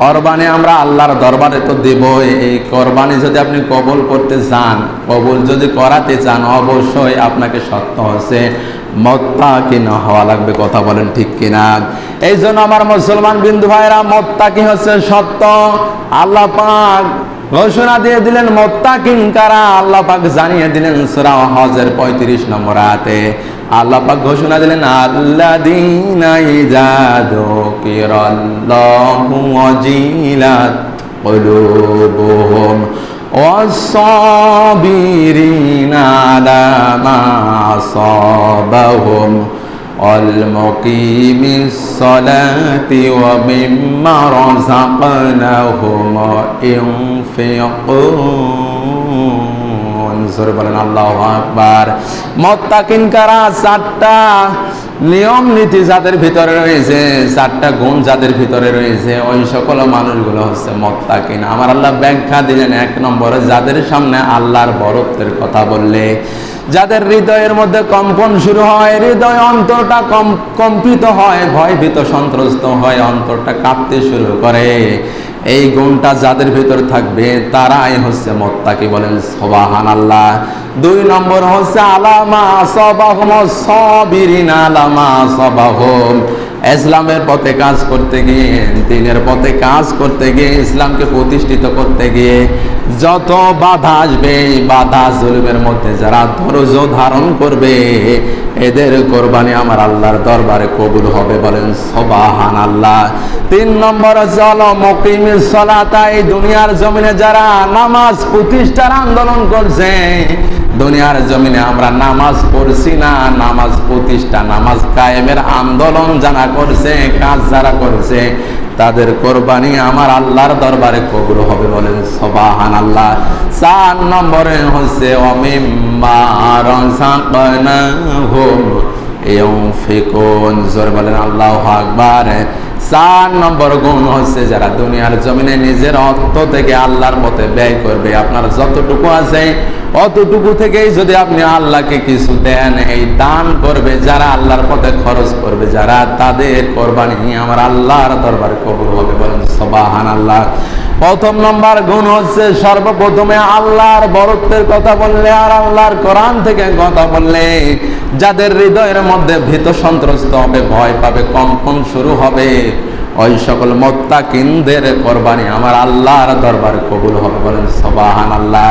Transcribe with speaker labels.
Speaker 1: কোরবানি আমরা আল্লাহর দরবারে তো দেব এই কোরবানি যদি আপনি কবল করতে চান, কবল যদি করাতে চান, অবশ্যই আপনাকে সত্য হচ্ছে মত্তা কিনা হওয়া লাগবে, কথা বলেন ঠিক কিনা? এই জন্য আমার মুসলমান বিন্দু ভাইরা মত্তা কি হচ্ছে সত্য। আল্লাহ পাক ঘোষণা দিয়ে দিলেন মোত্তাকিন কারা আল্লাহ পাক জানিয়ে দিলেন সূরা হজের 35 নম্বর আয়াতে আল্লাহ পাক ঘোষণা দিলেন আল্লাযীনা ইযা যুকিরাল্লাহু ওয়াজিলাত কুলুবুহুম والصابرين على ما أصابهم والمقيم الصلاة ومما رزقناهم ينفقون জোরে বলেন আল্লাহ আকবার মত্তাকিন কারা চারটা নিয়ম নীতি যাদের ভিতরে রয়েছে চারটা গুণ যাদের ভিতরে রয়েছে ওই সকল মানুষগুলো হচ্ছে মত্তাকিন আমার আল্লাহ ব্যাখ্যা দিলেন এক নম্বরে যাদের সামনে আল্লাহর বরত্বের কথা বললে যাদের হৃদয়ের মধ্যে কম্পন শুরু হয়, হৃদয় অন্তরটা কম, কম্পিত হয় ভয় ভীত সন্ত্রস্ত হয় অন্তরটা কাঁপতে শুরু করে। এই গুণটা যাদের ভিতর থাকবে, তারাই হচ্ছে মত্তাকে বলেন সবাহান আল্লাহ দুই নম্বর হচ্ছে, আলামা সবাহম সবিরিন, আলামা সবাহম। ইসলামের পথে কাজ করতে গিয়ে, দিনের পথে কাজ করতে গিয়ে, ইসলামকে প্রতিষ্ঠিত করতে গিয়ে যত বাধা আসবে বাধা জুলুমের মধ্যে যারা ধৈর্য ধারণ করবে, এদের কোরবানি আমার আল্লাহর দরবারে কবুল হবে বলেন সবাহান আল্লাহ তিন নম্বর জল মকিমিল সলাতা দুনিয়ার জমিনে যারা নামাজ প্রতিষ্ঠার আন্দোলন করছে দুনিয়ার জমিনে আমরা নামাজ পড়ছি না, নামাজ প্রতিষ্ঠা, নামাজ কায়েমের আন্দোলন যারা করছে, কাজ যারা করছে, তাদের কোরবানি আমার আল্লাহর দরবারে কবুল হবে বলেন সবাহান আল্লাহ চার নম্বরে হচ্ছে অমিম্মা বলেন, আল্লাহ আকবার। চার নম্বর গুণ হচ্ছে যারা দুনিয়ার জমিনে নিজের অর্থ থেকে আল্লাহর পথে ব্যয় করবে। আপনার যতটুকু আছে, অতটুকু থেকেই যদি আপনি আল্লাহকে কিছু দেন, এই দান করবে যারা আল্লাহর পথে খরচ করবে, যারা তাদের কোরবানি আমার আল্লাহর দরবারে কবুল হবে। বলেন সবাহান আল্লাহ প্রথম নম্বর গুণ হচ্ছে সর্বপ্রথমে আল্লাহর বরত্বের কথা বললে আর আল্লাহর কোরআন থেকে কথা বললে যাদের হৃদয়ের মধ্যে ভীত সন্ত্রস্ত হবে, ভয় পাবে, কম্পন শুরু হবে। ওই সকল মত্তা কিন্দের কোরবানি আমার আল্লাহর দরবার কবুল হবে বলেন সবাহান আল্লাহ